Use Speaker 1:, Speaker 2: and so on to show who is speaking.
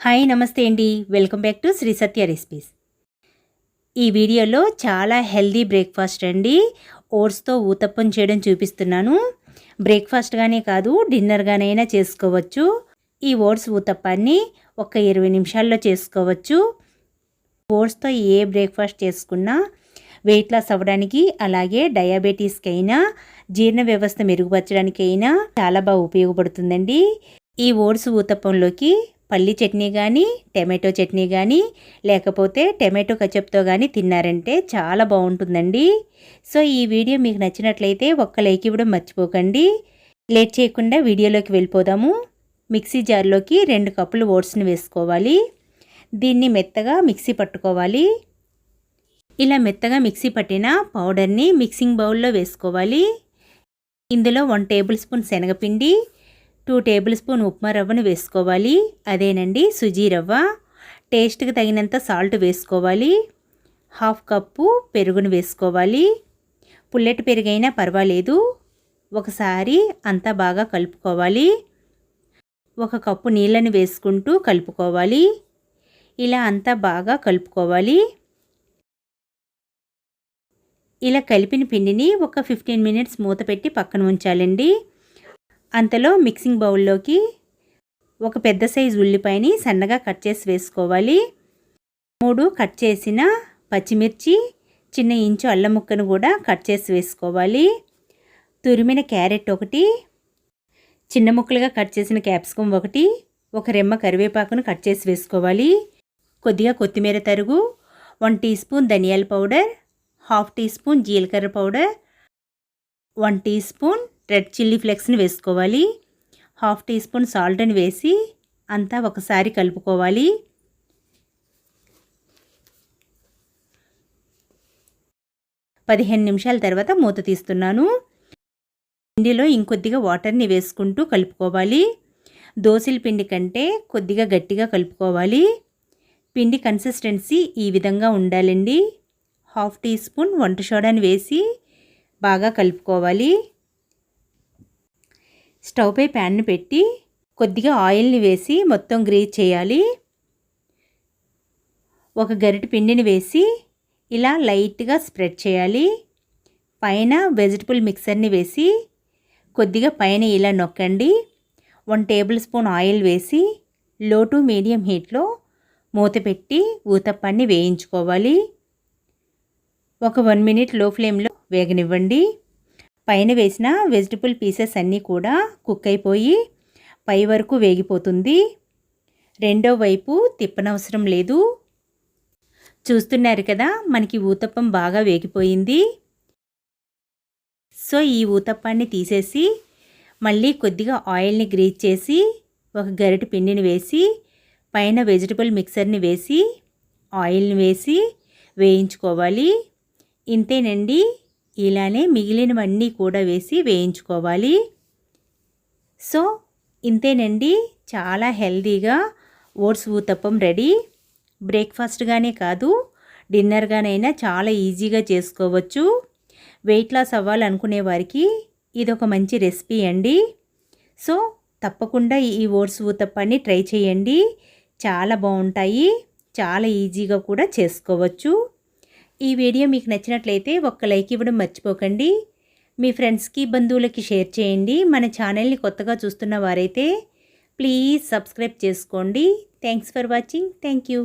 Speaker 1: Hi నమస్తే అండి. Welcome back to Sri Satya recipes. ఈ వీడియోలో చాలా హెల్దీ బ్రేక్ఫాస్ట్ అండి. ఓట్స్తో ఊతప్పం చేయడం చూపిస్తున్నాను. బ్రేక్ఫాస్ట్గానే కాదు డిన్నర్గానైనా చేసుకోవచ్చు. ఈ ఓట్స్ ఊతప్పాన్ని ఒక ఇరవై నిమిషాల్లో చేసుకోవచ్చు. ఓట్స్తో ఏ బ్రేక్ఫాస్ట్ చేసుకున్నా వెయిట్ లాస్ అవ్వడానికి అలాగే డయాబెటీస్కి అయినా జీర్ణ వ్యవస్థ మెరుగుపరచడానికైనా చాలా బాగా ఉపయోగపడుతుందండి. ఈ ఓట్స్ ఊతప్పంలోకి పల్లి చట్నీ కానీ టమాటో చట్నీ కానీ లేకపోతే టమాటో కచప్తో కానీ తిన్నారంటే చాలా బాగుంటుందండి. సో ఈ వీడియో మీకు నచ్చినట్లయితే ఒక్క లైక్ ఇవ్వడం మర్చిపోకండి. లేట్ చేయకుండా వీడియోలోకి వెళ్ళిపోదాము. మిక్సీ జార్లోకి రెండు కప్పులు ఓట్స్ని వేసుకోవాలి. దీన్ని మెత్తగా మిక్సీ పట్టుకోవాలి. ఇలా మెత్తగా మిక్సీ పట్టిన పౌడర్ని మిక్సింగ్ బౌల్లో వేసుకోవాలి. ఇందులో వన్ టేబుల్ స్పూన్ శనగపిండి టూ టేబుల్ స్పూన్ ఉప్మా రవ్వను వేసుకోవాలి. అదేనండి సుజీ రవ్వ. టేస్ట్కి తగినంత సాల్ట్ వేసుకోవాలి. హాఫ్ కప్పు పెరుగును వేసుకోవాలి. పుల్లెటి పెరుగైనా పర్వాలేదు. ఒకసారి అంతా బాగా కలుపుకోవాలి. ఒక కప్పు నీళ్ళను వేసుకుంటూ కలుపుకోవాలి. ఇలా అంతా బాగా కలుపుకోవాలి. ఇలా కలిపిన పిండిని ఒక ఫిఫ్టీన్ మినిట్స్ మూత పెట్టి పక్కన ఉంచాలండి. అంతలో మిక్సింగ్ బౌల్లోకి ఒక పెద్ద సైజు ఉల్లిపాయని సన్నగా కట్ చేసి వేసుకోవాలి. మూడు కట్ చేసిన పచ్చిమిర్చి చిన్న ఇంచు అల్లం ముక్కను కూడా కట్ చేసి వేసుకోవాలి. తురిమిన క్యారెట్ ఒకటి చిన్న ముక్కలుగా కట్ చేసిన క్యాప్సికమ్ ఒకటి ఒక రెమ్మ కరివేపాకును కట్ చేసి వేసుకోవాలి. కొద్దిగా కొత్తిమీర తరుగు వన్ టీ స్పూన్ ధనియాల పౌడర్ హాఫ్ టీ స్పూన్ జీలకర్ర powder one teaspoon red chilli ఫ్లెక్స్ని వేసుకోవాలి. హాఫ్ టీ స్పూన్ సాల్ట్ని వేసి అంతా ఒకసారి కలుపుకోవాలి. పదిహేను నిమిషాల తర్వాత మూత తీస్తున్నాను. పిండిలో ఇంకొద్దిగా వాటర్ని వేసుకుంటూ కలుపుకోవాలి. దోశల పిండి కంటే కొద్దిగా గట్టిగా కలుపుకోవాలి. పిండి కన్సిస్టెన్సీ ఈ విధంగా ఉండాలండి. హాఫ్ టీ స్పూన్ వంట సోడాని వేసి బాగా కలుపుకోవాలి. స్టవ్పై ప్యాన్ని పెట్టి కొద్దిగా ఆయిల్ని వేసి మొత్తం గ్రీజ్ చేయాలి. ఒక గరిటె పిండిని వేసి ఇలా లైట్గా స్ప్రెడ్ చేయాలి. పైన వెజిటబుల్ మిక్సర్ని వేసి కొద్దిగా పైన ఇలా నొక్కండి. వన్ టేబుల్ స్పూన్ ఆయిల్ వేసి లో టు మీడియం హీట్లో మూత పెట్టి ఊతప్పాన్ని వేయించుకోవాలి. ఒక వన్ మినిట్లో ఫ్లేమ్లో వేగనివ్వండి. పైన వేసిన వెజిటబుల్ పీసెస్ అన్నీ కూడా కుక్ అయిపోయి పై వరకు వేగిపోతుంది. రెండో వైపు తిప్పనవసరం లేదు. చూస్తున్నారు కదా మనకి ఊతప్పం బాగా వేగిపోయింది. సో ఈ ఊతప్పాన్ని తీసేసి మళ్ళీ కొద్దిగా ఆయిల్ని గ్రీజ్ చేసి ఒక గరిటె పిండిని వేసి పైన వెజిటబుల్ మిక్సర్ని వేసి ఆయిల్ని వేసి వేయించుకోవాలి. ఇంతేనండి. ఇలానే మిగిలినవన్నీ కూడా వేసి వేయించుకోవాలి. సో ఇంతేనండి. చాలా హెల్దీగా ఓట్స్ ఊతప్పం రెడీ. బ్రేక్ఫాస్ట్గానే కాదు డిన్నర్గానైనా చాలా ఈజీగా చేసుకోవచ్చు. వెయిట్ లాస్ అవ్వాలనుకునే వారికి ఇది ఒక మంచి రెసిపీ అండి. సో తప్పకుండా ఈ ఓట్స్ ఊతప్పాన్ని ట్రై చేయండి. చాలా బాగుంటాయి. చాలా ఈజీగా కూడా చేసుకోవచ్చు. ఈ వీడియో మీకు నచ్చినట్లయితే ఒక్క లైక్ ఇవ్వడం మర్చిపోకండి. మీ ఫ్రెండ్స్కి బంధువులకి షేర్ చేయండి. మన ఛానల్ని కొత్తగా చూస్తున్న వారైతే ప్లీజ్ సబ్స్క్రైబ్ చేసుకోండి. Thanks for watching. Thank you.